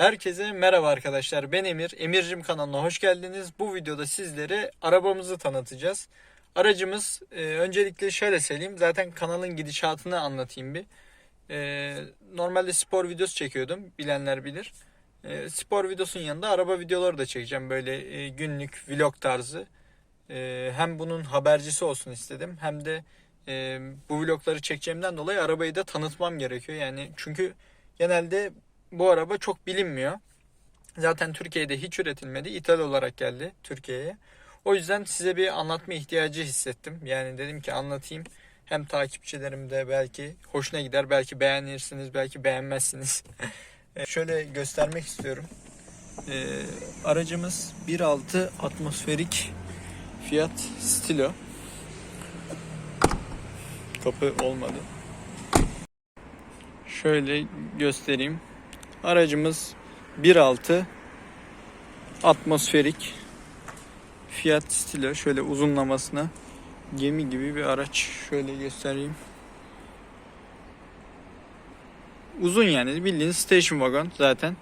Herkese merhaba arkadaşlar. Ben Emir. Emircim kanalına hoş geldiniz. Bu videoda sizlere arabamızı tanıtacağız. Aracımız e, öncelikle şöyle söyleyeyim. Zaten kanalın gidişatını anlatayım bir. E, normalde spor videosu çekiyordum. Bilenler bilir. E, spor videosunun yanında araba videoları da çekeceğim. Böyle e, günlük vlog tarzı. E, hem bunun habercisi olsun istedim. Hem de e, bu vlogları çekeceğimden dolayı arabayı da tanıtmam gerekiyor. Yani çünkü genelde bu araba çok bilinmiyor. Zaten Türkiye'de hiç üretilmedi. İthal olarak geldi Türkiye'ye. O yüzden size bir anlatma ihtiyacı hissettim. Yani dedim ki anlatayım. Hem takipçilerim de belki hoşuna gider. Belki beğenirsiniz, belki beğenmezsiniz. E, Şöyle göstermek istiyorum. Ee, aracımız 1.6 atmosferik Fiat Stilo. Kapı olmadı. Şöyle göstereyim. Aracımız 1.6 atmosferik Fiat Stilo şöyle uzunlamasına gemi gibi bir araç şöyle göstereyim. Uzun yani bildiğiniz station wagon zaten.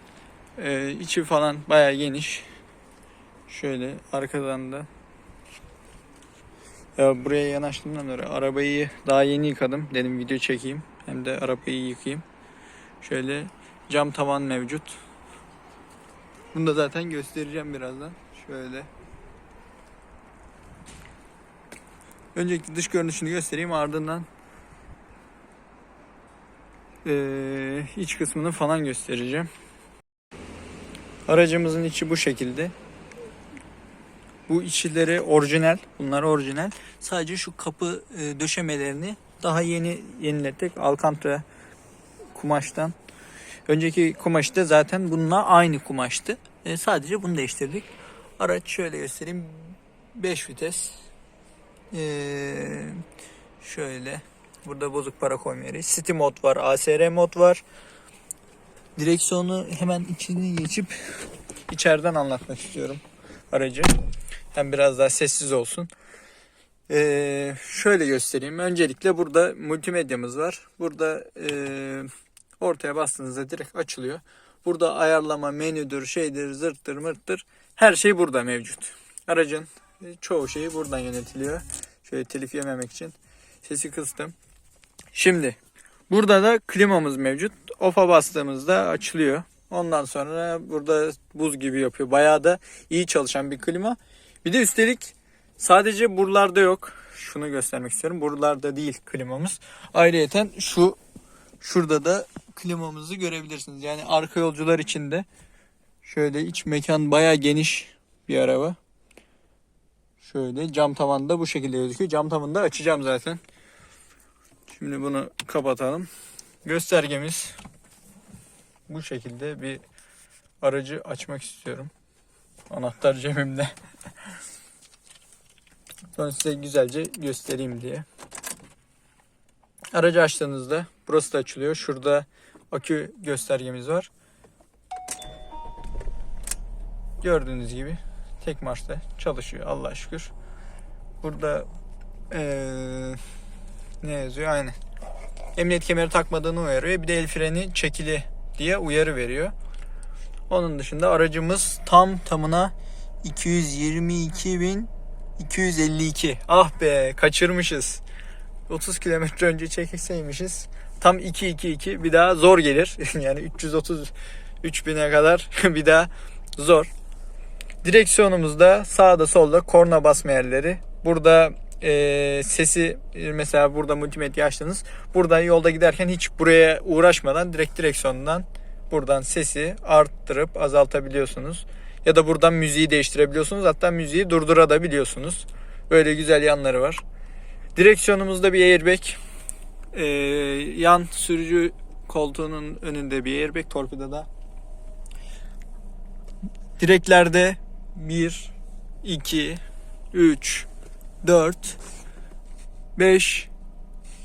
Ee, içi falan bayağı geniş. Şöyle arkadan da ya buraya yanaştığımdan sonra arabayı daha yeni yıkadım. Dedim video çekeyim. Hem de arabayı yıkayayım. Şöyle cam tavan mevcut. Bunu da zaten göstereceğim birazdan. Şöyle. Öncelikle dış görünüşünü göstereyim ardından iç kısmını falan göstereceğim. Aracımızın içi bu şekilde. Bu içleri orijinal. Bunlar orijinal. Sadece şu kapı döşemelerini daha yeni yenilettik. Alcantara kumaştan. Önceki kumaş da zaten bununla aynı kumaştı. E, sadece bunu değiştirdik. Araç şöyle göstereyim. 5 vites. E, şöyle. Burada bozuk para koyma. City mod var. ASR mod var. Direksiyonu hemen içini geçip içeriden anlatmak istiyorum aracı. Hem biraz daha sessiz olsun. Ee, şöyle göstereyim. Öncelikle burada multimedyamız var. Burada e, ortaya bastığınızda direkt açılıyor. Burada ayarlama, menüdür, şeydir, zırttır, mırttır. Her şey burada mevcut. Aracın çoğu şeyi buradan yönetiliyor. Şöyle telif yememek için sesi kıstım. Şimdi burada da klimamız mevcut. Off'a bastığımızda açılıyor. Ondan sonra burada buz gibi yapıyor. Bayağı da iyi çalışan bir klima. Bir de üstelik sadece buralarda yok. Şunu göstermek istiyorum. Buralarda değil klimamız. Ayrıyeten şu şurada da klimamızı görebilirsiniz. Yani arka yolcular için de şöyle iç mekan bayağı geniş bir araba. Şöyle cam tavan da bu şekilde gözüküyor. Cam tavanı da açacağım zaten. Şimdi bunu kapatalım. Göstergemiz bu şekilde bir aracı açmak istiyorum. Anahtar cebimde. Sonra size güzelce göstereyim diye. Aracı açtığınızda burası da açılıyor. Şurada akü göstergemiz var. Gördüğünüz gibi tek marşta çalışıyor Allah'a şükür. Burada eee, ne yazıyor? Aynen. Emniyet kemeri takmadığını uyarıyor. Bir de el freni çekili diye uyarı veriyor. Onun dışında aracımız tam tamına 222.252. Ah be kaçırmışız. 30 kilometre önce çekseymişiz. Tam 222 bir daha zor gelir. yani 330 3000'e kadar bir daha zor. Direksiyonumuzda sağda solda korna basma yerleri. Burada e, sesi e, mesela burada multimedya açtınız. Buradan yolda giderken hiç buraya uğraşmadan direkt direksiyondan buradan sesi arttırıp azaltabiliyorsunuz. Ya da buradan müziği değiştirebiliyorsunuz. Hatta müziği durdurabiliyorsunuz. Böyle güzel yanları var. Direksiyonumuzda bir airbag. E, yan sürücü koltuğunun önünde bir airbag torpidoda. Direklerde 1, 2, 3, 4, 5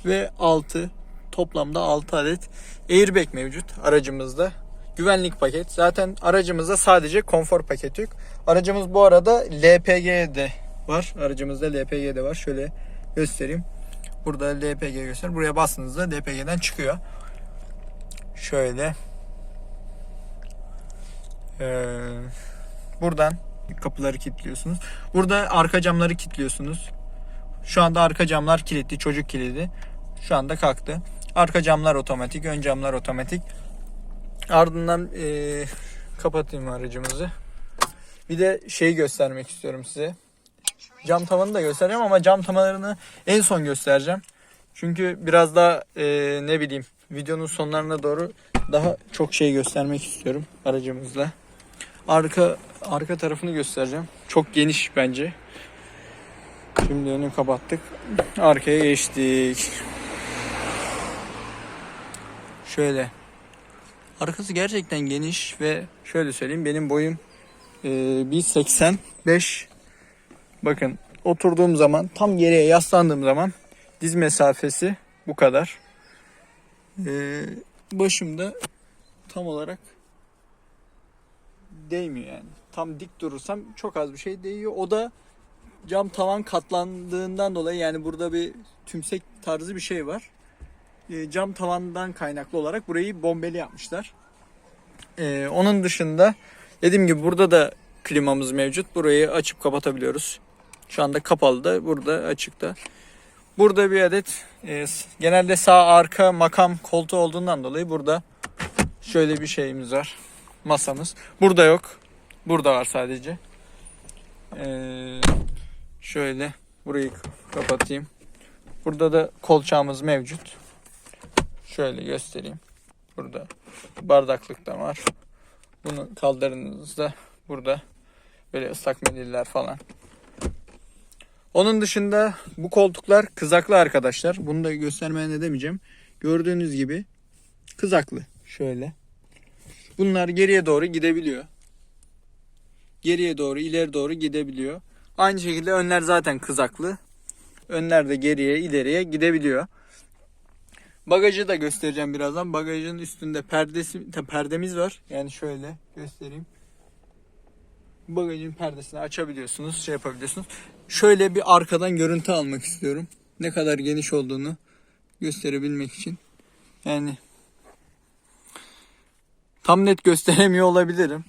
ve 6 toplamda 6 adet airbag mevcut aracımızda. Güvenlik paket. Zaten aracımızda sadece konfor paketi yok. Aracımız bu arada LPG de var. Aracımızda LPG de var. Şöyle göstereyim. Burada LPG göster. Buraya bastığınızda LPG'den çıkıyor. Şöyle. Ee, buradan kapıları kilitliyorsunuz. Burada arka camları kilitliyorsunuz. Şu anda arka camlar kilitli, çocuk kilidi. Şu anda kalktı. Arka camlar otomatik, ön camlar otomatik. Ardından ee, kapatayım aracımızı. Bir de şey göstermek istiyorum size. Cam tavanı da göstereceğim ama cam tavanlarını en son göstereceğim. Çünkü biraz daha ee, ne bileyim videonun sonlarına doğru daha çok şey göstermek istiyorum aracımızla. Arka arka tarafını göstereceğim. Çok geniş bence. Şimdi önü kapattık. Arkaya geçtik. Şöyle. Arkası gerçekten geniş ve şöyle söyleyeyim benim boyum e, 1.85. Bakın oturduğum zaman tam geriye yaslandığım zaman diz mesafesi bu kadar. E, başımda tam olarak değmiyor yani. Tam dik durursam çok az bir şey değiyor. O da cam tavan katlandığından dolayı yani burada bir tümsek tarzı bir şey var. E, cam tavandan kaynaklı olarak burayı bombeli yapmışlar. E, onun dışında dediğim gibi burada da klimamız mevcut. Burayı açıp kapatabiliyoruz. Şu anda kapalı da burada açıkta. Burada bir adet e, genelde sağ arka makam koltuğu olduğundan dolayı burada şöyle bir şeyimiz var. Masamız. Burada yok. Burada var sadece. Ee, şöyle burayı kapatayım. Burada da kolçağımız mevcut. Şöyle göstereyim. Burada bardaklık da var. Bunu kaldırdığınızda burada böyle ıslak mendiller falan. Onun dışında bu koltuklar kızaklı arkadaşlar. Bunu da göstermeye ne demeyeceğim. Gördüğünüz gibi kızaklı. Şöyle. Bunlar geriye doğru gidebiliyor. Geriye doğru, ileri doğru gidebiliyor. Aynı şekilde önler zaten kızaklı. Önler de geriye, ileriye gidebiliyor. Bagajı da göstereceğim birazdan. Bagajın üstünde perdesi, perdemiz var. Yani şöyle göstereyim. Bagajın perdesini açabiliyorsunuz, şey yapabiliyorsunuz. Şöyle bir arkadan görüntü almak istiyorum. Ne kadar geniş olduğunu gösterebilmek için. Yani tam net gösteremiyor olabilirim.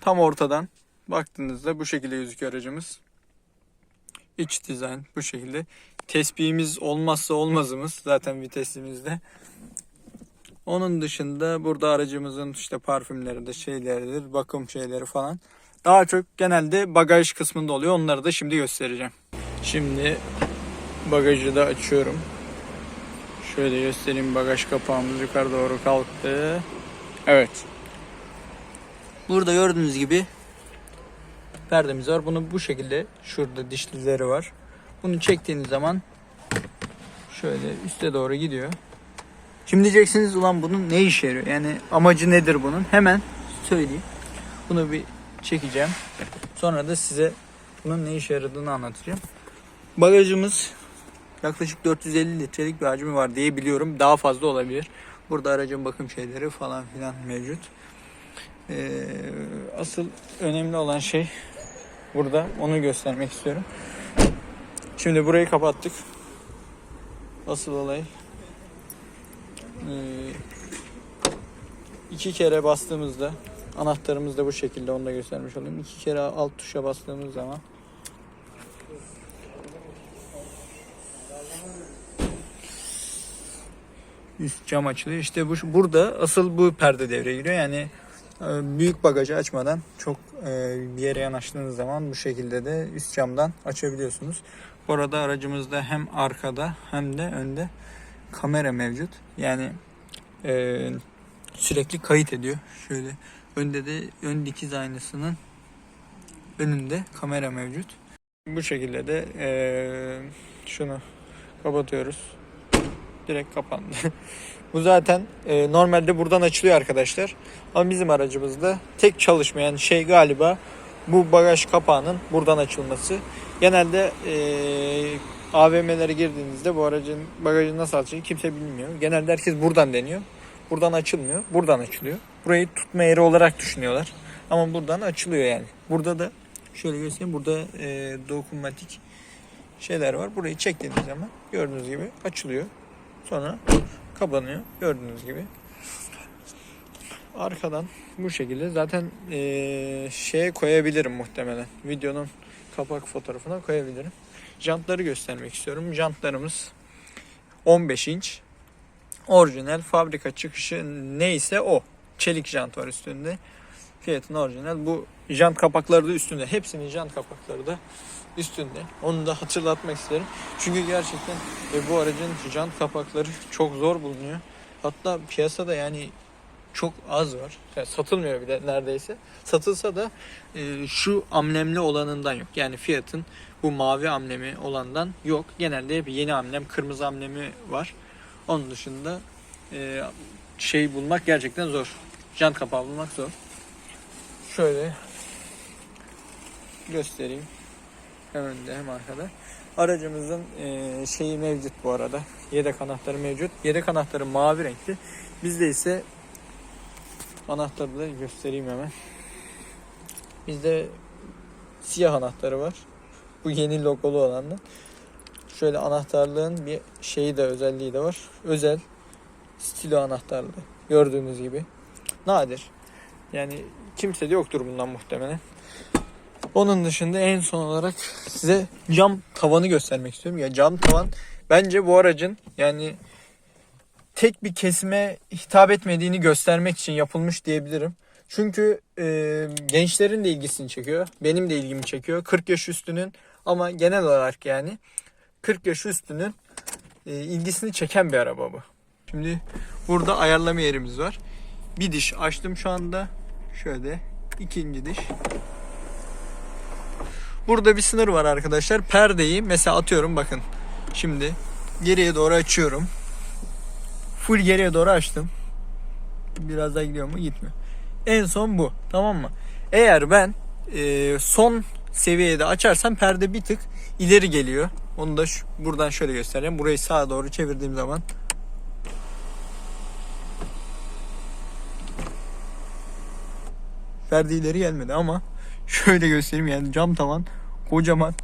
Tam ortadan baktığınızda bu şekilde gözüküyor aracımız. İç dizayn bu şekilde. Tespihimiz olmazsa olmazımız zaten vitesimizde. Onun dışında burada aracımızın işte parfümleri de şeyleridir, bakım şeyleri falan. Daha çok genelde bagaj kısmında oluyor. Onları da şimdi göstereceğim. Şimdi bagajı da açıyorum. Şöyle göstereyim bagaj kapağımız yukarı doğru kalktı. Evet. Burada gördüğünüz gibi perdemiz var. Bunu bu şekilde şurada dişlileri var. Bunu çektiğiniz zaman şöyle üste doğru gidiyor. Şimdi diyeceksiniz ulan bunun ne işe yarıyor? Yani amacı nedir bunun? Hemen söyleyeyim. Bunu bir çekeceğim. Sonra da size bunun ne işe yaradığını anlatacağım. Bagajımız yaklaşık 450 litrelik bir hacmi var diye biliyorum. Daha fazla olabilir. Burada aracın bakım şeyleri falan filan mevcut. Ee, asıl önemli olan şey burada. Onu göstermek istiyorum. Şimdi burayı kapattık. Asıl olay iki kere bastığımızda anahtarımız da bu şekilde onu da göstermiş olayım. İki kere alt tuşa bastığımız zaman üst cam açılıyor. İşte bu burada asıl bu perde devreye giriyor. Yani e, büyük bagajı açmadan çok e, bir yere yanaştığınız zaman bu şekilde de üst camdan açabiliyorsunuz. Orada aracımızda hem arkada hem de önde kamera mevcut. Yani e, sürekli kayıt ediyor. Şöyle önde de ön dikiz aynasının önünde kamera mevcut. Bu şekilde de e, şunu kapatıyoruz. Direkt kapandı. Bu zaten e, normalde buradan açılıyor arkadaşlar. Ama bizim aracımızda tek çalışmayan şey galiba bu bagaj kapağının buradan açılması. Genelde e, AVM'lere girdiğinizde bu aracın bagajı nasıl açılıyor kimse bilmiyor. Genelde herkes buradan deniyor. Buradan açılmıyor. Buradan açılıyor. Burayı tutma yeri olarak düşünüyorlar. Ama buradan açılıyor yani. Burada da şöyle göstereyim. Burada e, dokunmatik şeyler var. Burayı çektiğiniz zaman gördüğünüz gibi açılıyor. Sonra kapanıyor. Gördüğünüz gibi. arkadan bu şekilde zaten eee, şeye koyabilirim muhtemelen. Videonun kapak fotoğrafına koyabilirim. Jantları göstermek istiyorum. Jantlarımız 15 inç. Orijinal fabrika çıkışı neyse o. Çelik jant var üstünde. Fiyatın orijinal. Bu jant kapakları da üstünde. Hepsinin jant kapakları da üstünde. Onu da hatırlatmak isterim. Çünkü gerçekten e, bu aracın jant kapakları çok zor bulunuyor. Hatta piyasada yani çok az var. Yani satılmıyor bile neredeyse. Satılsa da e, şu amblemli olanından yok. Yani fiyatın bu mavi amblemi olandan yok. Genelde hep yeni amblem, kırmızı amblemi var. Onun dışında e, şey bulmak gerçekten zor. Jant kapağı bulmak zor. Şöyle göstereyim. Hem önde hem arkada. Aracımızın e, şeyi mevcut bu arada. Yedek anahtarı mevcut. Yedek anahtarı mavi renkli. Bizde ise anahtarı da göstereyim hemen. Bizde siyah anahtarı var. Bu yeni logolu olandan. Şöyle anahtarlığın bir şeyi de özelliği de var. Özel stilo anahtarlığı. Gördüğünüz gibi. Nadir. Yani kimse de yoktur bundan muhtemelen. Onun dışında en son olarak size cam tavanı göstermek istiyorum. Ya cam tavan bence bu aracın yani tek bir kesime hitap etmediğini göstermek için yapılmış diyebilirim. Çünkü e, gençlerin de ilgisini çekiyor. Benim de ilgimi çekiyor. 40 yaş üstünün ama genel olarak yani 40 yaş üstünün e, ilgisini çeken bir araba bu. Şimdi burada ayarlama yerimiz var. Bir diş açtım şu anda. Şöyle ikinci diş. Burada bir sınır var arkadaşlar. Perdeyi mesela atıyorum bakın. Şimdi geriye doğru açıyorum. Full geriye doğru açtım. Biraz daha gidiyor mu? Gitmiyor. En son bu. Tamam mı? Eğer ben e, son seviyede açarsam perde bir tık ileri geliyor. Onu da şu, buradan şöyle göstereyim. Burayı sağa doğru çevirdiğim zaman perde ileri gelmedi ama şöyle göstereyim yani cam tavan kocaman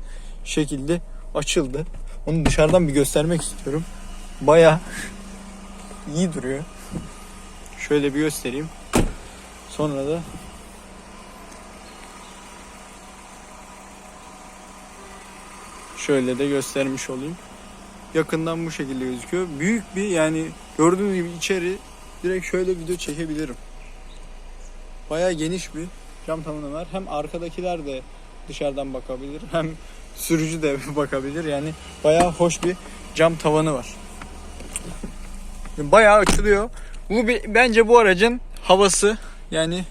şekilde açıldı. Onu dışarıdan bir göstermek istiyorum. Baya iyi duruyor. Şöyle bir göstereyim. Sonra da şöyle de göstermiş olayım. Yakından bu şekilde gözüküyor. Büyük bir yani gördüğünüz gibi içeri direkt şöyle video çekebilirim. Bayağı geniş bir cam tavanı var. Hem arkadakiler de dışarıdan bakabilir hem sürücü de bakabilir. Yani bayağı hoş bir cam tavanı var. Bayağı açılıyor. Bu bence bu aracın havası yani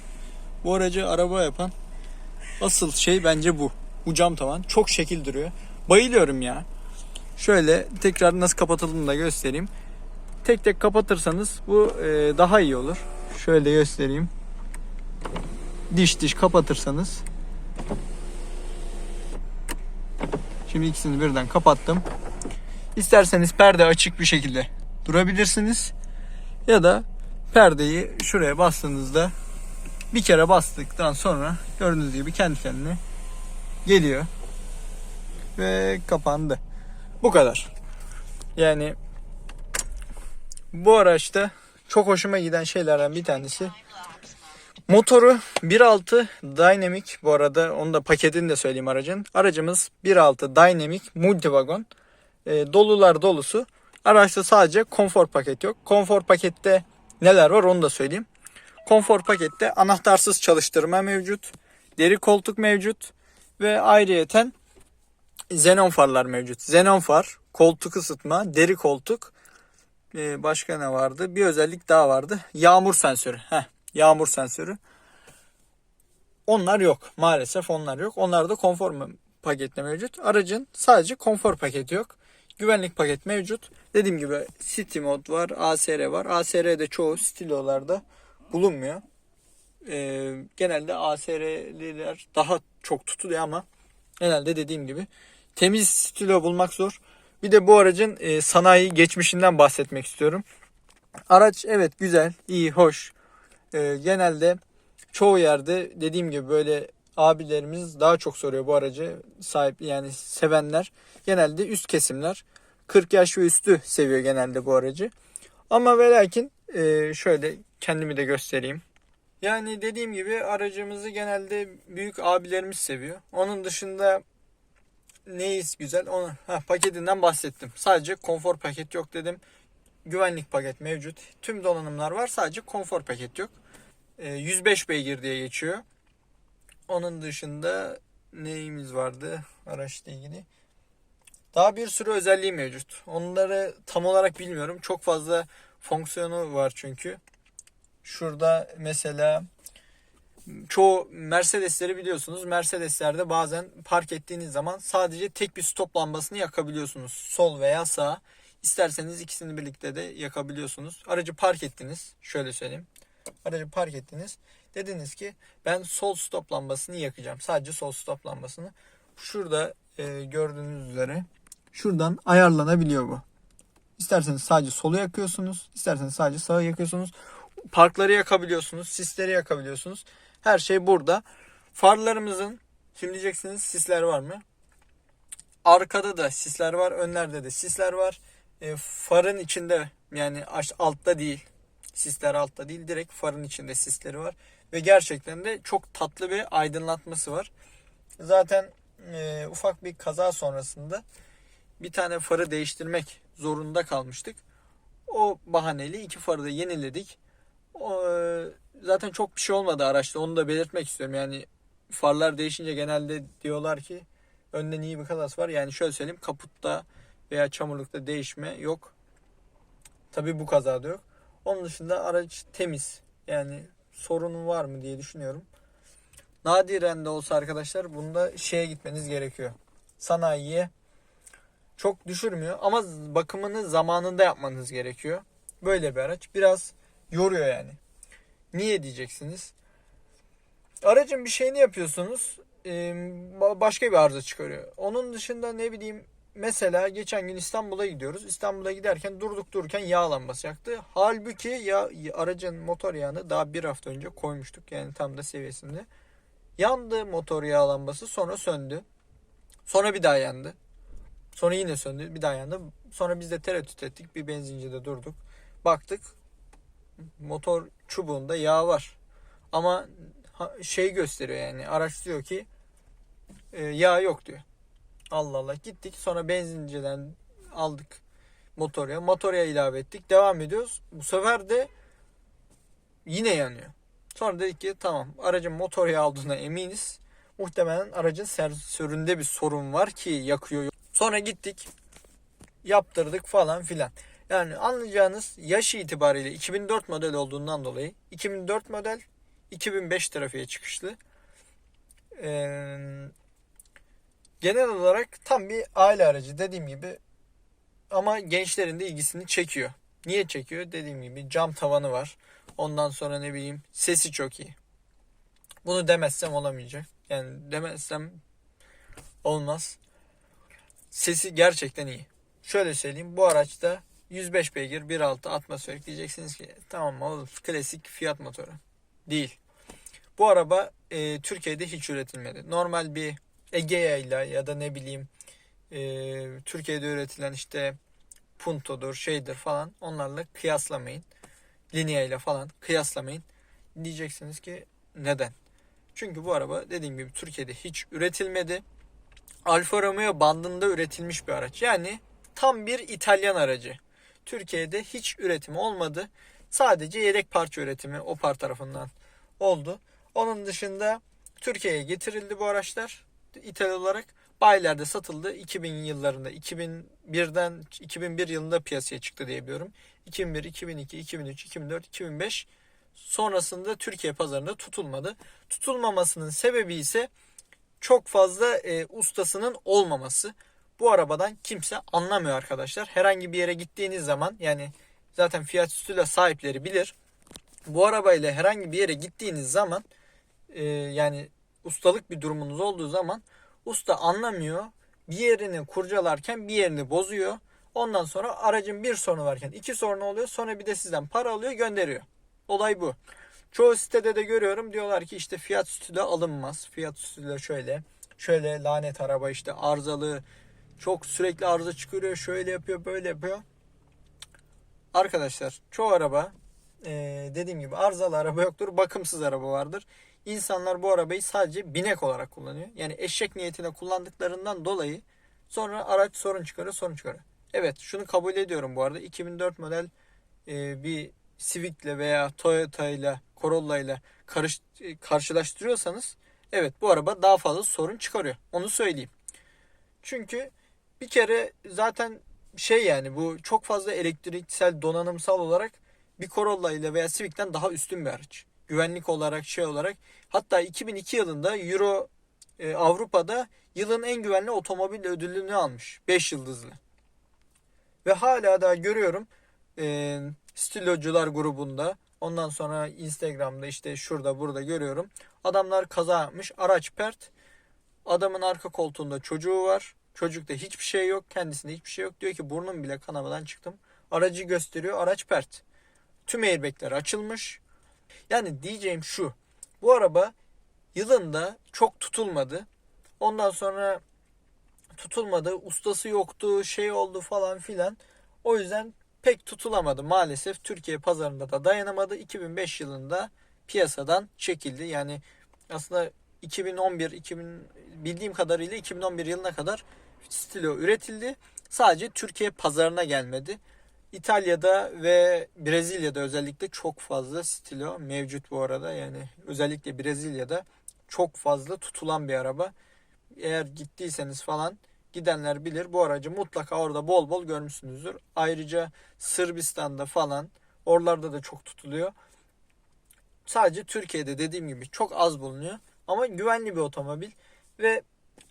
bu aracı araba yapan asıl şey bence bu. Bu cam tavan çok şekil duruyor. Bayılıyorum ya. Şöyle tekrar nasıl kapatıldığını da göstereyim. Tek tek kapatırsanız bu e, daha iyi olur. Şöyle göstereyim. Diş diş kapatırsanız. Şimdi ikisini birden kapattım. İsterseniz perde açık bir şekilde durabilirsiniz. Ya da perdeyi şuraya bastığınızda bir kere bastıktan sonra gördüğünüz gibi kendi kendine geliyor. Ve kapandı. Bu kadar. Yani bu araçta çok hoşuma giden şeylerden bir tanesi motoru 1.6 Dynamic bu arada onu da paketini de söyleyeyim aracın. Aracımız 1.6 Dynamic Multivagon. E, dolular dolusu. Araçta sadece konfor paket yok. Konfor pakette neler var onu da söyleyeyim. Konfor pakette anahtarsız çalıştırma mevcut. Deri koltuk mevcut. Ve ayrıyeten Xenon farlar mevcut. Xenon far, koltuk ısıtma, deri koltuk. Ee, başka ne vardı? Bir özellik daha vardı. Yağmur sensörü. Heh, yağmur sensörü. Onlar yok. Maalesef onlar yok. Onlar da konfor pakette mevcut. Aracın sadece konfor paketi yok. Güvenlik paket mevcut. Dediğim gibi City mod var, ASR var. ASR'de çoğu stilolarda bulunmuyor. Ee, genelde ASR'liler daha çok tutuluyor ama genelde dediğim gibi temiz stilo bulmak zor. Bir de bu aracın e, sanayi geçmişinden bahsetmek istiyorum. Araç evet güzel, iyi, hoş. E, genelde çoğu yerde dediğim gibi böyle abilerimiz daha çok soruyor bu aracı sahip yani sevenler. Genelde üst kesimler 40 yaş ve üstü seviyor genelde bu aracı. Ama ve lakin e, şöyle kendimi de göstereyim. Yani dediğim gibi aracımızı genelde büyük abilerimiz seviyor. Onun dışında neyiz güzel? Onu ha, paketinden bahsettim. Sadece konfor paket yok dedim. Güvenlik paket mevcut. Tüm donanımlar var. Sadece konfor paket yok. Ee, 105 beygir diye geçiyor. Onun dışında neyimiz vardı araçla ilgili? Daha bir sürü özelliği mevcut. Onları tam olarak bilmiyorum. Çok fazla fonksiyonu var çünkü. Şurada mesela çoğu Mercedesleri biliyorsunuz. Mercedeslerde bazen park ettiğiniz zaman sadece tek bir stop lambasını yakabiliyorsunuz. Sol veya sağ. İsterseniz ikisini birlikte de yakabiliyorsunuz. Aracı park ettiniz. Şöyle söyleyeyim. Aracı park ettiniz. Dediniz ki ben sol stop lambasını yakacağım. Sadece sol stop lambasını. Şurada e, gördüğünüz üzere şuradan ayarlanabiliyor bu. İsterseniz sadece solu yakıyorsunuz. isterseniz sadece sağı yakıyorsunuz. Parkları yakabiliyorsunuz. Sisleri yakabiliyorsunuz. Her şey burada. Farlarımızın şimdi diyeceksiniz sisler var mı? Arkada da sisler var. Önlerde de sisler var. E, farın içinde yani altta değil. Sisler altta değil. Direkt farın içinde sisleri var. Ve gerçekten de çok tatlı bir aydınlatması var. Zaten e, ufak bir kaza sonrasında bir tane farı değiştirmek zorunda kalmıştık. O bahaneli iki farı da yeniledik. O, e, zaten çok bir şey olmadı araçta. Onu da belirtmek istiyorum. Yani farlar değişince genelde diyorlar ki önden iyi bir kazası var. Yani şöyle söyleyeyim kaputta veya çamurlukta değişme yok. Tabi bu kazada yok. Onun dışında araç temiz. Yani sorunun var mı diye düşünüyorum. Nadiren de olsa arkadaşlar bunda şeye gitmeniz gerekiyor. Sanayiye çok düşürmüyor ama bakımını zamanında yapmanız gerekiyor. Böyle bir araç biraz yoruyor yani. Niye diyeceksiniz? Aracın bir şeyini yapıyorsunuz ba- başka bir arıza çıkarıyor. Onun dışında ne bileyim mesela geçen gün İstanbul'a gidiyoruz. İstanbul'a giderken durduk dururken yağ lambası yaktı. Halbuki ya aracın motor yağını daha bir hafta önce koymuştuk. Yani tam da seviyesinde. Yandı motor yağ lambası sonra söndü. Sonra bir daha yandı. Sonra yine söndü. Bir daha yandı. Sonra biz de tereddüt ettik. Bir benzincide durduk. Baktık. Motor çubuğunda yağ var. Ama şey gösteriyor yani. Araç diyor ki e, yağ yok diyor. Allah Allah. Gittik. Sonra benzinciden aldık motor yağı. Motor yağı ilave ettik. Devam ediyoruz. Bu sefer de yine yanıyor. Sonra dedik ki tamam aracın motor yağı aldığına eminiz. Muhtemelen aracın sensöründe bir sorun var ki yakıyor. Sonra gittik yaptırdık falan filan. Yani anlayacağınız yaş itibariyle 2004 model olduğundan dolayı 2004 model 2005 trafiğe çıkışlı. Ee, genel olarak tam bir aile aracı dediğim gibi ama gençlerin de ilgisini çekiyor. Niye çekiyor? Dediğim gibi cam tavanı var. Ondan sonra ne bileyim sesi çok iyi. Bunu demezsem olamayacak. Yani demezsem olmaz. Sesi gerçekten iyi. Şöyle söyleyeyim bu araçta 105 beygir 1.6 atmosferik diyeceksiniz ki tamam oğlum klasik Fiat motoru. Değil. Bu araba e, Türkiye'de hiç üretilmedi. Normal bir Egea ile ya da ne bileyim e, Türkiye'de üretilen işte Punto'dur şeydir falan onlarla kıyaslamayın. Linea ile falan kıyaslamayın. Diyeceksiniz ki neden? Çünkü bu araba dediğim gibi Türkiye'de hiç üretilmedi. Alfa Romeo bandında üretilmiş bir araç. Yani tam bir İtalyan aracı. Türkiye'de hiç üretimi olmadı. Sadece yedek parça üretimi Opar tarafından oldu. Onun dışında Türkiye'ye getirildi bu araçlar. İthal olarak bayilerde satıldı. 2000 yıllarında 2001'den 2001 yılında piyasaya çıktı diye biliyorum. 2001, 2002, 2003, 2004, 2005 sonrasında Türkiye pazarında tutulmadı. Tutulmamasının sebebi ise çok fazla e, ustasının olmaması. Bu arabadan kimse anlamıyor arkadaşlar. Herhangi bir yere gittiğiniz zaman yani zaten Fiat Stüla sahipleri bilir. Bu arabayla herhangi bir yere gittiğiniz zaman e, yani ustalık bir durumunuz olduğu zaman usta anlamıyor. Bir yerini kurcalarken bir yerini bozuyor. Ondan sonra aracın bir sorunu varken iki sorunu oluyor. Sonra bir de sizden para alıyor gönderiyor. Olay bu. Çoğu sitede de görüyorum diyorlar ki işte Fiat Stüdyo alınmaz. Fiat Stüdyo şöyle. Şöyle lanet araba işte arızalı. Çok sürekli arıza çıkarıyor. Şöyle yapıyor böyle yapıyor. Arkadaşlar çoğu araba e, dediğim gibi arızalı araba yoktur, bakımsız araba vardır. İnsanlar bu arabayı sadece binek olarak kullanıyor. Yani eşek niyetine kullandıklarından dolayı sonra araç sorun çıkarıyor, sorun çıkarıyor. Evet şunu kabul ediyorum bu arada. 2004 model e, bir Civic'le veya Toyota'yla, Corolla'yla karış, e, karşılaştırıyorsanız evet bu araba daha fazla sorun çıkarıyor. Onu söyleyeyim. Çünkü bir kere zaten şey yani bu çok fazla elektriksel donanımsal olarak bir Corolla ile veya Civic'ten daha üstün bir araç. Güvenlik olarak şey olarak hatta 2002 yılında Euro e, Avrupa'da yılın en güvenli otomobil ödülünü almış. 5 yıldızlı. Ve hala da görüyorum e, stilocular grubunda ondan sonra Instagram'da işte şurada burada görüyorum. Adamlar kaza yapmış. Araç pert. Adamın arka koltuğunda çocuğu var. Çocukta hiçbir şey yok. Kendisinde hiçbir şey yok. Diyor ki burnum bile kanamadan çıktım. Aracı gösteriyor. Araç pert. Tüm airbagler açılmış. Yani diyeceğim şu. Bu araba yılında çok tutulmadı. Ondan sonra tutulmadı. Ustası yoktu. Şey oldu falan filan. O yüzden pek tutulamadı. Maalesef Türkiye pazarında da dayanamadı. 2005 yılında piyasadan çekildi. Yani aslında 2011 2000 bildiğim kadarıyla 2011 yılına kadar stilo üretildi. Sadece Türkiye pazarına gelmedi. İtalya'da ve Brezilya'da özellikle çok fazla stilo mevcut bu arada. Yani özellikle Brezilya'da çok fazla tutulan bir araba. Eğer gittiyseniz falan gidenler bilir. Bu aracı mutlaka orada bol bol görmüşsünüzdür. Ayrıca Sırbistan'da falan oralarda da çok tutuluyor. Sadece Türkiye'de dediğim gibi çok az bulunuyor. Ama güvenli bir otomobil ve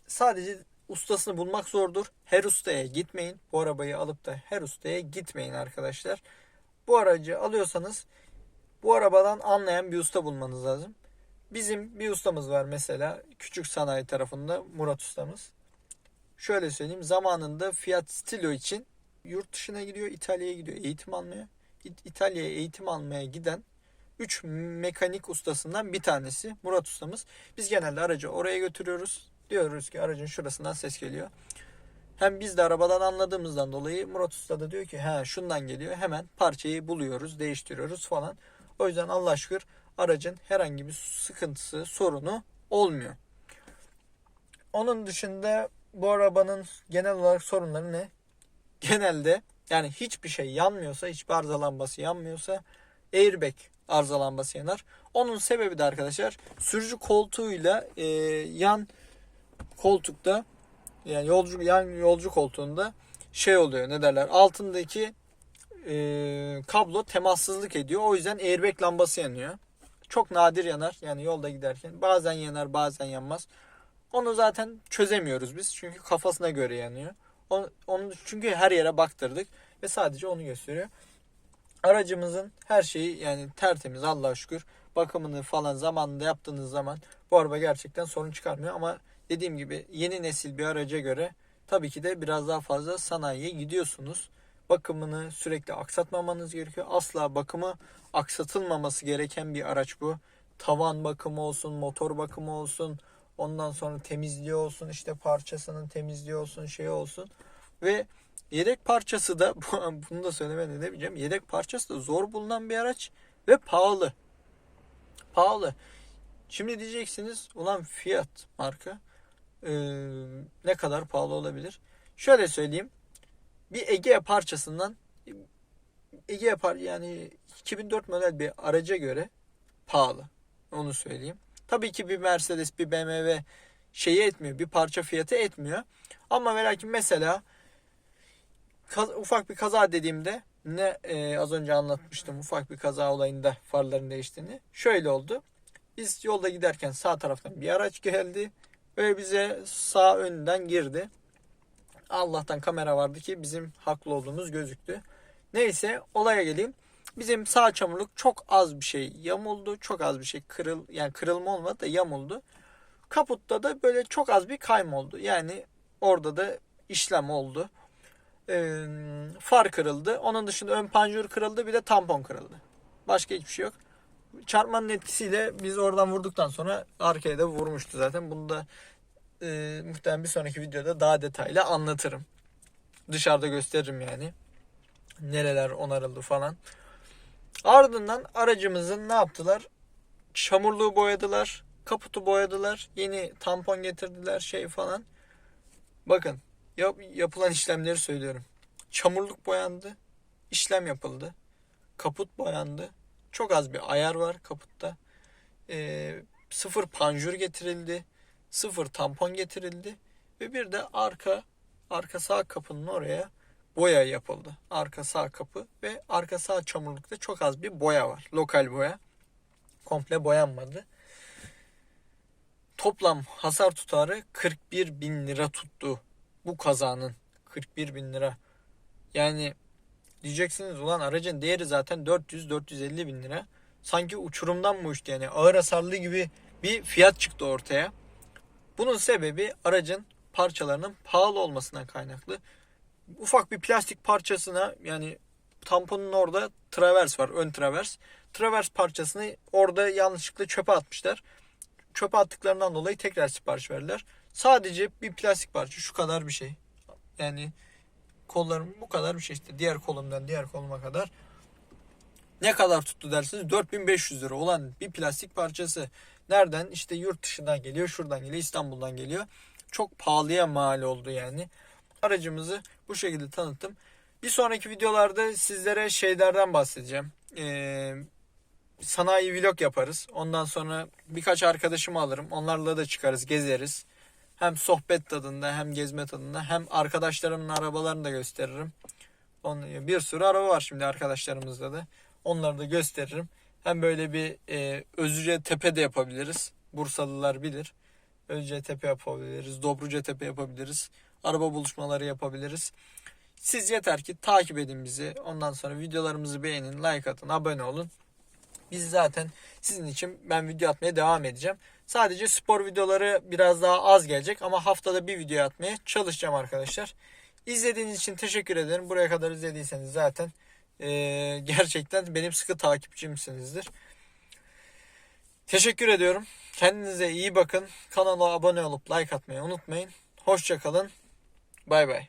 sadece ustasını bulmak zordur. Her ustaya gitmeyin. Bu arabayı alıp da her ustaya gitmeyin arkadaşlar. Bu aracı alıyorsanız bu arabadan anlayan bir usta bulmanız lazım. Bizim bir ustamız var mesela küçük sanayi tarafında Murat ustamız. Şöyle söyleyeyim zamanında Fiat Stilo için yurt dışına gidiyor İtalya'ya gidiyor eğitim almaya. İtalya'ya eğitim almaya giden 3 mekanik ustasından bir tanesi Murat ustamız. Biz genelde aracı oraya götürüyoruz. Diyoruz ki aracın şurasından ses geliyor. Hem biz de arabadan anladığımızdan dolayı Murat Usta da diyor ki ha şundan geliyor. Hemen parçayı buluyoruz, değiştiriyoruz falan. O yüzden Allah şükür aracın herhangi bir sıkıntısı, sorunu olmuyor. Onun dışında bu arabanın genel olarak sorunları ne? Genelde yani hiçbir şey yanmıyorsa, hiçbir arıza lambası yanmıyorsa airbag arıza lambası yanar. Onun sebebi de arkadaşlar sürücü koltuğuyla e, yan koltukta yani yolcu yan yolcu koltuğunda şey oluyor ne derler altındaki e, kablo temassızlık ediyor. O yüzden airbag lambası yanıyor. Çok nadir yanar yani yolda giderken. Bazen yanar bazen yanmaz. Onu zaten çözemiyoruz biz. Çünkü kafasına göre yanıyor. Onu, çünkü her yere baktırdık ve sadece onu gösteriyor. Aracımızın her şeyi yani tertemiz Allah'a şükür. Bakımını falan zamanında yaptığınız zaman bu araba gerçekten sorun çıkarmıyor ama dediğim gibi yeni nesil bir araca göre tabii ki de biraz daha fazla sanayiye gidiyorsunuz. Bakımını sürekli aksatmamanız gerekiyor. Asla bakımı aksatılmaması gereken bir araç bu. Tavan bakımı olsun, motor bakımı olsun, ondan sonra temizliği olsun, işte parçasının temizliği olsun, şey olsun. Ve yedek parçası da bunu da söylemeden edemeyeceğim. Yedek parçası da zor bulunan bir araç ve pahalı. Pahalı. Şimdi diyeceksiniz ulan Fiat marka e, ne kadar pahalı olabilir? Şöyle söyleyeyim. Bir Egea parçasından Egea par yani 2004 model bir araca göre pahalı. Onu söyleyeyim. Tabii ki bir Mercedes, bir BMW şeyi etmiyor. Bir parça fiyatı etmiyor. Ama ve mesela kaz- ufak bir kaza dediğimde ne e, az önce anlatmıştım ufak bir kaza olayında farların değiştiğini. Şöyle oldu. Biz yolda giderken sağ taraftan bir araç geldi ve bize sağ önden girdi. Allah'tan kamera vardı ki bizim haklı olduğumuz gözüktü. Neyse olaya geleyim. Bizim sağ çamurluk çok az bir şey yamuldu. Çok az bir şey kırıl yani kırılma olmadı da yamuldu. Kaputta da böyle çok az bir kayma oldu. Yani orada da işlem oldu. Ee, far kırıldı. Onun dışında ön panjur kırıldı. Bir de tampon kırıldı. Başka hiçbir şey yok. Çarpmanın etkisiyle biz oradan vurduktan sonra arkaya da vurmuştu zaten. Bunu da e, muhtemelen bir sonraki videoda daha detaylı anlatırım. Dışarıda gösteririm yani. Nereler onarıldı falan. Ardından aracımızın ne yaptılar? Çamurluğu boyadılar. Kaputu boyadılar. Yeni tampon getirdiler şey falan. Bakın yap, yapılan işlemleri söylüyorum. Çamurluk boyandı. işlem yapıldı. Kaput boyandı. Çok az bir ayar var kaputta. Ee, sıfır panjur getirildi. Sıfır tampon getirildi. Ve bir de arka arka sağ kapının oraya boya yapıldı. Arka sağ kapı ve arka sağ çamurlukta çok az bir boya var. Lokal boya. Komple boyanmadı. Toplam hasar tutarı 41 bin lira tuttu. Bu kazanın 41 bin lira. Yani diyeceksiniz ulan aracın değeri zaten 400-450 bin lira. Sanki uçurumdan mı uçtu yani ağır hasarlı gibi bir fiyat çıktı ortaya. Bunun sebebi aracın parçalarının pahalı olmasından kaynaklı. Ufak bir plastik parçasına yani tamponun orada travers var ön travers. Travers parçasını orada yanlışlıkla çöpe atmışlar. Çöpe attıklarından dolayı tekrar sipariş verdiler. Sadece bir plastik parça şu kadar bir şey. Yani kollarım bu kadar bir şey işte. Diğer kolumdan diğer koluma kadar. Ne kadar tuttu dersiniz? 4500 lira olan bir plastik parçası. Nereden? İşte yurt dışından geliyor, şuradan geliyor, İstanbul'dan geliyor. Çok pahalıya mal oldu yani. Aracımızı bu şekilde tanıttım. Bir sonraki videolarda sizlere şeylerden bahsedeceğim. Ee, sanayi vlog yaparız. Ondan sonra birkaç arkadaşımı alırım. Onlarla da çıkarız, gezeriz. Hem sohbet tadında hem gezme tadında hem arkadaşlarımın arabalarını da gösteririm. Bir sürü araba var şimdi arkadaşlarımızda da. Onları da gösteririm. Hem böyle bir e, Özüce Tepe de yapabiliriz. Bursalılar bilir. Özüce Tepe yapabiliriz. Dobruca Tepe yapabiliriz. Araba buluşmaları yapabiliriz. Siz yeter ki takip edin bizi. Ondan sonra videolarımızı beğenin, like atın, abone olun. Biz zaten sizin için ben video atmaya devam edeceğim. Sadece spor videoları biraz daha az gelecek ama haftada bir video atmaya çalışacağım arkadaşlar. İzlediğiniz için teşekkür ederim. Buraya kadar izlediyseniz zaten eee, gerçekten benim sıkı takipçimsinizdir. Teşekkür ediyorum. Kendinize iyi bakın. Kanala abone olup like atmayı unutmayın. Hoşçakalın. Bye bye.